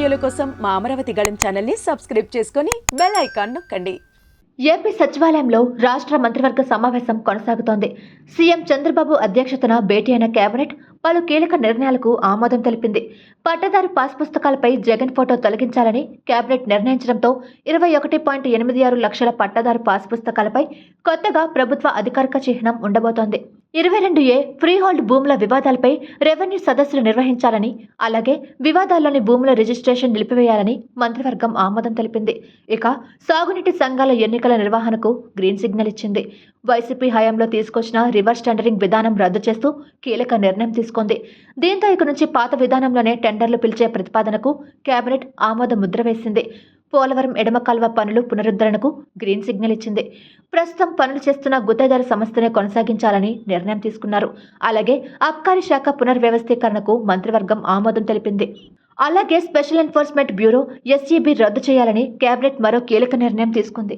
వీడియోల కోసం మా అమరావతి గళం ఛానల్ని సబ్స్క్రైబ్ చేసుకుని బెల్ ఐకాన్ నొక్కండి. ఏపీ సచివాలయంలో రాష్ట్ర మంత్రివర్గ సమావేశం కొనసాగుతోంది. సీఎం చంద్రబాబు అధ్యక్షతన భేటీ అయిన కేబినెట్ పలు కీలక నిర్ణయాలకు ఆమోదం తెలిపింది. పట్టదారు పాస్ పుస్తకాలపై జగన్ ఫోటో తొలగించాలని కేబినెట్ నిర్ణయించడంతో ఇరవై ఒకటి పాయింట్ ఎనిమిది ఆరు లక్షల పట్టదారు పాస్ పుస్తకాలపై కొత్తగా ప్రభుత్వ అధికారిక చిహ్నం ఉండబోతోంది. ఇరవై రెండు ఏ ఫ్రీహోల్డ్ భూముల వివాదాలపై రెవెన్యూ సదస్సులు నిర్వహించాలని అలాగే వివాదాల్లోని భూముల రిజిస్ట్రేషన్ నిలిపివేయాలని మంత్రివర్గం ఆమోదం తెలిపింది. ఇక సాగునీటి సంఘాల ఎన్నికల నిర్వహణకు గ్రీన్ సిగ్నల్ ఇచ్చింది. వైసీపీ హయాంలో తీసుకొచ్చిన రివర్స్ టెండరింగ్ విధానం రద్దు చేస్తూ కీలక నిర్ణయం తీసుకుంది. దీంతో ఇక నుంచి పాత విధానంలోనే టెండర్లు పిలిచే ప్రతిపాదనకు కేబినెట్ ఆమోద ముద్ర వేసింది. పోలవరం ఎడమ కాల్వ పనులు పునరుద్ధరణకు గ్రీన్ సిగ్నల్ ఇచ్చింది. ప్రస్తుతం పనులు చేస్తున్న గుత్తేదారు సంస్థనే కొనసాగించాలని నిర్ణయం తీసుకున్నారు. అలాగే అబ్కారీ శాఖ పునర్వ్యవస్థీకరణకు మంత్రివర్గం ఆమోదం తెలిపింది. అలాగే స్పెషల్ ఎన్ఫోర్స్మెంట్ బ్యూరో ఎస్ఈబి రద్దు చేయాలని కేబినెట్ మరో కీలక నిర్ణయం తీసుకుంది.